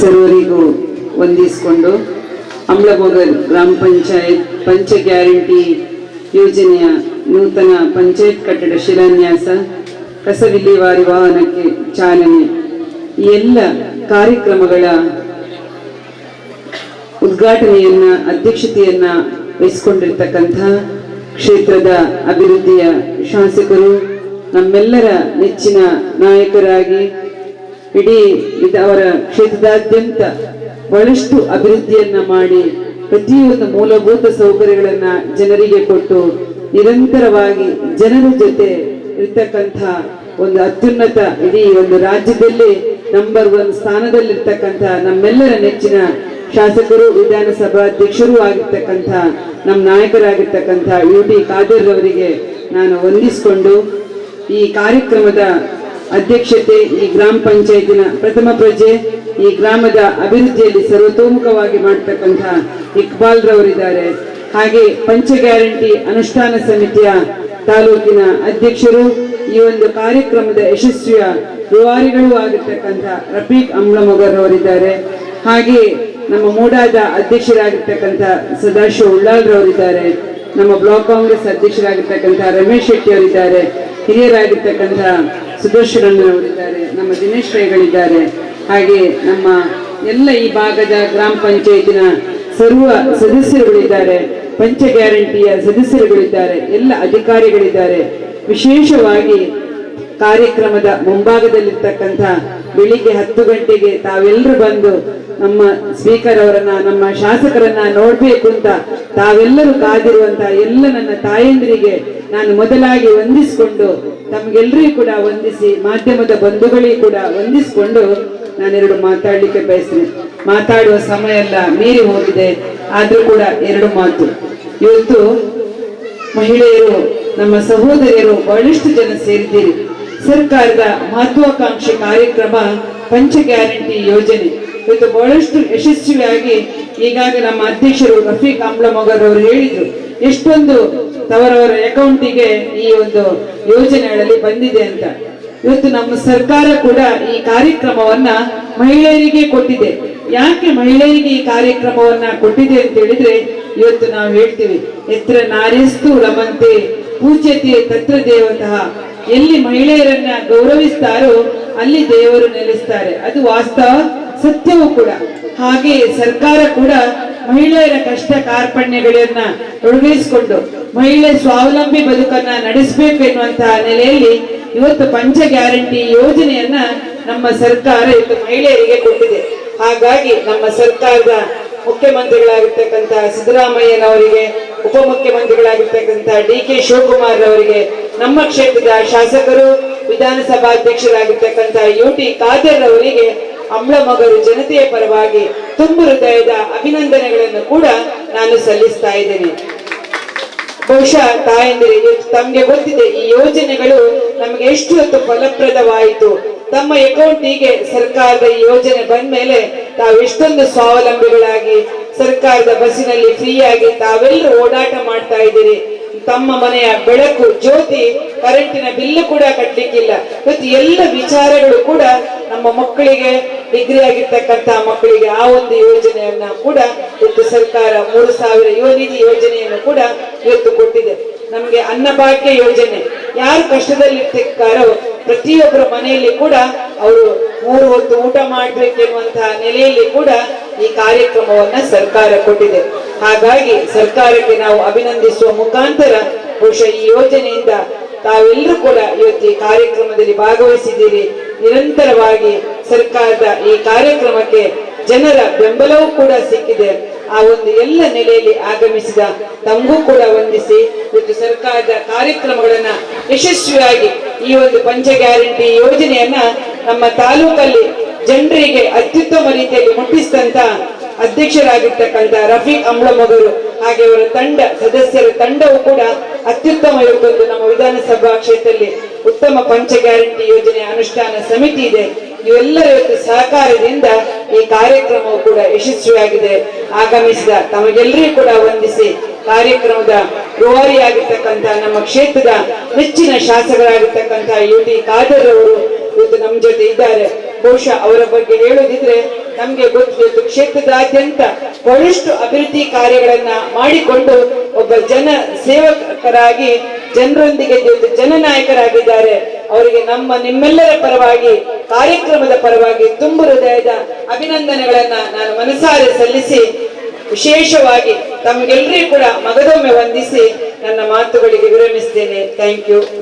ಸರ್ವರಿಗೂ ವಂದಿಸಿಕೊಂಡು ಅಮ್ಲಬೋಗಲ್ ಗ್ರಾಮ ಪಂಚಾಯತ್ ಪಂಚ ಗ್ಯಾರಂಟಿ ಯೋಜನೆಯ ನೂತನ ಪಂಚಾಯತ್ ಕಟ್ಟಡ ಶಿಲಾನ್ಯಾಸ ಕಸ ವಿಲೇವಾರಿ ವಾಹನಕ್ಕೆ ಚಾಲನೆ, ಈ ಎಲ್ಲ ಕಾರ್ಯಕ್ರಮಗಳ ಉದ್ಘಾಟನೆಯನ್ನ, ಅಧ್ಯಕ್ಷತೆಯನ್ನ ವಹಿಸಿಕೊಂಡಿರ್ತಕ್ಕಂತಹ ಕ್ಷೇತ್ರದ ಅಭಿವೃದ್ಧಿಯ ಶಾಸಕರು, ನಮ್ಮೆಲ್ಲರ ನೆಚ್ಚಿನ ನಾಯಕರಾಗಿ ಇಡೀ ಇದ ಅವರ ಕ್ಷೇತ್ರದಾದ್ಯಂತ ಬಹಳಷ್ಟು ಅಭಿವೃದ್ಧಿಯನ್ನ ಮಾಡಿ ಪ್ರತಿಯೊಂದು ಮೂಲಭೂತ ಸೌಕರ್ಯಗಳನ್ನ ಜನರಿಗೆ ಕೊಟ್ಟು ನಿರಂತರವಾಗಿ ಜನರ ಜೊತೆ ಇರ್ತಕ್ಕಂಥ ಒಂದು ಅತ್ಯುನ್ನತ ಇಡೀ ಒಂದು ರಾಜ್ಯದಲ್ಲಿ ನಂಬರ್ ಒನ್ ಸ್ಥಾನದಲ್ಲಿರ್ತಕ್ಕಂಥ ನಮ್ಮೆಲ್ಲರ ನೆಚ್ಚಿನ ಶಾಸಕರು, ವಿಧಾನಸಭಾಧ್ಯಕ್ಷರೂ ಆಗಿರ್ತಕ್ಕಂಥ ನಮ್ಮ ನಾಯಕರಾಗಿರ್ತಕ್ಕಂಥ ಯು ಟಿ ಖಾದರ್ ಅವರಿಗೆ ನಾನು ವಂದಿಸಿಕೊಂಡು ಈ ಕಾರ್ಯಕ್ರಮದ ಅಧ್ಯಕ್ಷತೆ ಈ ಗ್ರಾಮ ಪಂಚಾಯತಿನ ಪ್ರಥಮ ಪ್ರಜೆ ಈ ಗ್ರಾಮದ ಅಭಿವೃದ್ಧಿಯಲ್ಲಿ ಸರ್ವತೋಮುಖವಾಗಿ ಮಾಡ್ತಕ್ಕಂಥ ಇಕ್ಬಾಲ್ ರವರಿದ್ದಾರೆ ಹಾಗೆ ಪಂಚ ಗ್ಯಾರಂಟಿ ಅನುಷ್ಠಾನ ಸಮಿತಿಯ ತಾಲೂಕಿನ ಅಧ್ಯಕ್ಷರು ಈ ಒಂದು ಕಾರ್ಯಕ್ರಮದ ಯಶಸ್ವಿಯ ರೂವಾರಿಗಳು ಆಗಿರ್ತಕ್ಕಂಥ ರಫೀಕ್ ಅಮ್ಲಮೊಗರ್ ಅವರಿದ್ದಾರೆ ಹಾಗೆ ನಮ್ಮ ಮೂಡಾದ ಅಧ್ಯಕ್ಷರಾಗಿರ್ತಕ್ಕಂಥ ಸದಾಶಿವ ಉಳ್ಳಾಲ್ ರವರಿದ್ದಾರೆ ನಮ್ಮ ಬ್ಲಾಕ್ ಕಾಂಗ್ರೆಸ್ ಅಧ್ಯಕ್ಷರಾಗಿರ್ತಕ್ಕಂಥ ರಮೇಶ್ ಶೆಟ್ಟಿ ಅವರಿದ್ದಾರೆ ಹಿರಿಯರಾಗಿರ್ತಕ್ಕಂಥ ಸುದರ್ಶನ್ ಅವರಿದ್ದಾರೆ ನಮ್ಮ ದಿನೇಶ್ ರೈಗಳಿದ್ದಾರೆ ಹಾಗೆ ನಮ್ಮ ಎಲ್ಲ ಈ ಭಾಗದ ಗ್ರಾಮ ಪಂಚಾಯತಿನ ಸರ್ವ ಸದಸ್ಯರುಗಳಿದ್ದಾರೆ, ಪಂಚ ಗ್ಯಾರಂಟಿಯ ಸದಸ್ಯರುಗಳಿದ್ದಾರೆ, ಎಲ್ಲ ಅಧಿಕಾರಿಗಳಿದ್ದಾರೆ. ವಿಶೇಷವಾಗಿ ಕಾರ್ಯಕ್ರಮದ ಮುಂಭಾಗದಲ್ಲಿರ್ತಕ್ಕಂಥ ಬೆಳಿಗ್ಗೆ ಹತ್ತು ಗಂಟೆಗೆ ತಾವೆಲ್ಲರೂ ಬಂದು ನಮ್ಮ ಸ್ಪೀಕರ್ ಅವರನ್ನ, ನಮ್ಮ ಶಾಸಕರನ್ನ ನೋಡ್ಬೇಕು ಅಂತ ತಾವೆಲ್ಲರೂ ಕಾದಿರುವಂತ ಎಲ್ಲ ನನ್ನ ತಾಯಂದಿರಿಗೆ ನಾನು ಮೊದಲಾಗಿ ವಂದಿಸಿಕೊಂಡು ತಮಗೆಲ್ಲರಿಗೂ ಕೂಡ ವಂದಿಸಿ ಮಾಧ್ಯಮದ ಬಂಧುಗಳಿಗೆ ಕೂಡ ವಂದಿಸಿಕೊಂಡು ನಾನೆರಡು ಮಾತಾಡಲಿಕ್ಕೆ ಬಯಸ್ತೀನಿ. ಮಾತಾಡುವ ಸಮಯ ಎಲ್ಲ ಮೀರಿ ಹೋಗಿದೆ. ಆದರೂ ಕೂಡ ಎರಡು ಮಾತು. ಇವತ್ತು ಮಹಿಳೆಯರು, ನಮ್ಮ ಸಹೋದರಿಯರು ಬಹಳಷ್ಟು ಜನ ಸೇರಿದ್ದೀರಿ. ಸರ್ಕಾರದ ಮಹತ್ವಾಕಾಂಕ್ಷಿ ಕಾರ್ಯಕ್ರಮ ಪಂಚ ಗ್ಯಾರಂಟಿ ಯೋಜನೆ. ಇವತ್ತು ಬಹಳಷ್ಟು ಯಶಸ್ವಿಯಾಗಿ ಈಗಾಗಲೇ ನಮ್ಮ ಅಧ್ಯಕ್ಷರು ರಫೀಕ್ ಮೊಗರ್ ಅವರು ಹೇಳಿದ್ರು. ಎಷ್ಟೊಂದು ತವರವರ ಅಕೌಂಟಿಗೆ ಈ ಒಂದು ಯೋಜನೆಗಳಲ್ಲಿ ಬಂದಿದೆ ಅಂತ. ಇವತ್ತು ನಮ್ಮ ಸರ್ಕಾರ ಕೂಡ ಈ ಕಾರ್ಯಕ್ರಮವನ್ನ ಮಹಿಳೆಯರಿಗೆ ಕೊಟ್ಟಿದೆ. ಯಾಕೆ ಮಹಿಳೆಯರಿಗೆ ಈ ಕಾರ್ಯಕ್ರಮವನ್ನ ಕೊಟ್ಟಿದೆ ಅಂತ ಹೇಳಿದ್ರೆ ಇವತ್ತು ನಾವು ಹೇಳ್ತೀವಿ, ಎತ್ರ ನಾರಿಸ್ತು ರಮಂತೆ, ಪೂಜ್ಯತೆ ತತ್ರ ದೇವತಃ ಎಲ್ಲಿ ಮಹಿಳೆಯರನ್ನ ಗೌರವಿಸ್ತಾರೋ ಅಲ್ಲಿ ದೇವರು ನೆಲೆಸ್ತಾರೆ. ಅದು ವಾಸ್ತವ, ಸತ್ಯವೂ ಕೂಡ. ಹಾಗೆ ಸರ್ಕಾರ ಕೂಡ ಮಹಿಳೆಯರ ಕಷ್ಟ ಕಾರ್ಪಣ್ಯಗಳನ್ನ ತೊಡಗಿಸಿಕೊಂಡು ಮಹಿಳೆ ಸ್ವಾವಲಂಬಿ ಬದುಕನ್ನ ನಡೆಸಬೇಕು ಎನ್ನುವಂತಹ ನೆಲೆಯಲ್ಲಿ ಇವತ್ತು ಪಂಚ ಗ್ಯಾರಂಟಿ ಯೋಜನೆಯನ್ನ ನಮ್ಮ ಸರ್ಕಾರ ಇವತ್ತು ಮಹಿಳೆಯರಿಗೆ ಕೊಟ್ಟಿದೆ. ಹಾಗಾಗಿ ನಮ್ಮ ಸರ್ಕಾರದ ಮುಖ್ಯಮಂತ್ರಿಗಳಾಗಿರ್ತಕ್ಕಂತಹ ಸಿದ್ದರಾಮಯ್ಯನವರಿಗೆ ಉಪಮುಖ್ಯಮಂತ್ರಿಗಳಾಗಿರ್ತಕ್ಕಂತಹ ಡಿ ಕೆ ಶಿವಕುಮಾರ್ ಅವರಿಗೆ, ನಮ್ಮ ಕ್ಷೇತ್ರದ ಶಾಸಕರು ವಿಧಾನಸಭಾಧ್ಯಕ್ಷರಾಗಿರ್ತಕ್ಕಂತಹ ಯು ಟಿ ಖಾದರ್ ಅವರಿಗೆ, ಅಮ್ಲಮಗರು ಜನತೆಯ ಪರವಾಗಿ ತುಂಬು ಹೃದಯದ ಅಭಿನಂದನೆಗಳನ್ನು ಕೂಡ ನಾನು ಸಲ್ಲಿಸ್ತಾ ಇದ್ದೇನೆ. ಬಹುಶಃ ತಾಯಂದಿರಿಗೆ, ತಮ್ಗೆ ಗೊತ್ತಿದೆ, ಈ ಯೋಜನೆಗಳು ನಮಗೆ ಎಷ್ಟು ಹೊತ್ತು ಫಲಪ್ರದವಾಯಿತು. ತಮ್ಮ ಅಕೌಂಟಿಗೆ ಸರ್ಕಾರದ ಈ ಯೋಜನೆ ಬಂದ ಮೇಲೆ ತಾವು ಎಷ್ಟೊಂದು ಸ್ವಾವಲಂಬಿಗಳಾಗಿ ಸರ್ಕಾರದ ಬಸ್ಸಿನಲ್ಲಿ ಫ್ರೀಯಾಗಿ ತಾವೆಲ್ಲರೂ ಓಡಾಟ ಮಾಡ್ತಾ ಇದ್ದೀರಿ. ತಮ್ಮ ಮನೆಯ ಬೆಳಕು, ಜ್ಯೋತಿ ಕರೆಂಟಿನ ಬಿಲ್ಲು ಕೂಡ ಕಟ್ಟಲಿಕ್ಕಿಲ್ಲ ಇವತ್ತು ಎಲ್ಲ ವಿಚಾರಗಳು ಕೂಡ ನಮ್ಮ ಮಕ್ಕಳಿಗೆ ಡಿಗ್ರಿ ಆಗಿರ್ತಕ್ಕಂತ ಮಕ್ಕಳಿಗೆ ಆ ಒಂದು ಯೋಜನೆಯನ್ನ ಕೂಡ ಇವತ್ತು ಸರ್ಕಾರ ಮೂರು ಸಾವಿರ ಯುವನಿಧಿ ಯೋಜನೆಯನ್ನು ಕೂಡ ಇವತ್ತು ಕೊಟ್ಟಿದೆ. ನಮಗೆ ಅನ್ನಭಾಗ್ಯ ಯೋಜನೆ. ಯಾರು ಕಷ್ಟದಲ್ಲಿರ್ತಕ್ಕಾರೋ ಪ್ರತಿಯೊಬ್ಬರ ಮನೆಯಲ್ಲಿ ಕೂಡ ಅವರು ಮೂರು ಹೊತ್ತು ಊಟ ಮಾಡ್ಬೇಕೆನ್ನುವಂತಹ ನೆಲೆಯಲ್ಲಿ ಕೂಡ ಈ ಕಾರ್ಯಕ್ರಮವನ್ನ ಸರ್ಕಾರ ಕೊಟ್ಟಿದೆ. ಹಾಗಾಗಿ ಸರ್ಕಾರಕ್ಕೆ ನಾವು ಅಭಿನಂದಿಸುವ ಮುಖಾಂತರ ಬಹುಶಃ ಈ ಯೋಜನೆಯಿಂದ ತಾವೆಲ್ಲರೂ ಕೂಡ ಇವತ್ತು ಈ ಕಾರ್ಯಕ್ರಮದಲ್ಲಿ ಭಾಗವಹಿಸಿದ್ದೀರಿ. ನಿರಂತರವಾಗಿ ಸರ್ಕಾರದ ಈ ಕಾರ್ಯಕ್ರಮಕ್ಕೆ ಜನರ ಬೆಂಬಲವೂ ಕೂಡ ಸಿಕ್ಕಿದೆ. ಆ ಒಂದು ಎಲ್ಲ ನೆಲೆಯಲ್ಲಿ ಆಗಮಿಸಿದ ತಮಗೂ ಕೂಡ ವಂದಿಸಿ ಇವತ್ತು ಸರ್ಕಾರದ ಕಾರ್ಯಕ್ರಮಗಳನ್ನ ಯಶಸ್ವಿಯಾಗಿ ಈ ಒಂದು ಪಂಚ ಗ್ಯಾರಂಟಿ ಯೋಜನೆಯನ್ನ ನಮ್ಮ ತಾಲೂಕಲ್ಲಿ ಜನರಿಗೆ ಅತ್ಯುತ್ತಮ ರೀತಿಯಲ್ಲಿ ಮುಟ್ಟಿಸಿದಂತ ಅಧ್ಯಕ್ಷರಾಗಿರ್ತಕ್ಕಂಥ ರಫೀಕ್ ಅಮ್ಲಮಗರು ಹಾಗೆ ಅವರ ತಂಡ, ಸದಸ್ಯರ ತಂಡವು ಕೂಡ ಅತ್ಯುತ್ತಮ ಇವತ್ತೊಂದು ನಮ್ಮ ವಿಧಾನಸಭಾ ಕ್ಷೇತ್ರದಲ್ಲಿ. ಉತ್ತಮ ಪಂಚ ಗ್ಯಾರಂಟಿ ಯೋಜನೆ ಅನುಷ್ಠಾನ ಸಮಿತಿ ಇದೆ. ಇವೆಲ್ಲರ ಸಹಕಾರದಿಂದ ಈ ಕಾರ್ಯಕ್ರಮವು ಕೂಡ ಯಶಸ್ವಿಯಾಗಿದೆ. ಆಗಮಿಸಿದ ತಮಗೆಲ್ಲರಿಗೂ ಕೂಡ ವಂದಿಸಿ ಕಾರ್ಯಕ್ರಮದ ರೂವಾರಿಯಾಗಿರ್ತಕ್ಕಂಥ ನಮ್ಮ ಕ್ಷೇತ್ರದ ನೆಚ್ಚಿನ ಶಾಸಕರಾಗಿರ್ತಕ್ಕಂಥ ಯು ಟಿ ಖಾದರ್ ಅವರು ಇವತ್ತು ನಮ್ಮ ಜೊತೆ ಇದ್ದಾರೆ. ಬಹುಶಃ ಅವರ ಬಗ್ಗೆ ಹೇಳುದಿದ್ರೆ ನಮ್ಗೆ ಗೊತ್ತಿದ್ದು ಕ್ಷೇತ್ರದಾದ್ಯಂತ ಬಹಳಷ್ಟು ಅಭಿವೃದ್ಧಿ ಕಾರ್ಯಗಳನ್ನ ಮಾಡಿಕೊಂಡು ಒಬ್ಬ ಜನ ಸೇವಕರಾಗಿ, ಜನರೊಂದಿಗೆ ಜನ ಜನನಾಯಕರಾಗಿದ್ದಾರೆ. ಅವರಿಗೆ ನಮ್ಮ ನಿಮ್ಮೆಲ್ಲರ ಪರವಾಗಿ, ಕಾರ್ಯಕ್ರಮದ ಪರವಾಗಿ ತುಂಬು ಹೃದಯದ ಅಭಿನಂದನೆಗಳನ್ನ ನಾನು ಮನಸಾರೆ ಸಲ್ಲಿಸಿ, ವಿಶೇಷವಾಗಿ ತಮಗೆಲ್ಲರಿಗೂ ಕೂಡ ಮಗದೊಮ್ಮೆ ವಂದಿಸಿ ನನ್ನ ಮಾತುಗಳಿಗೆ ವಿರಮಿಸ್ತೇನೆ. Thank you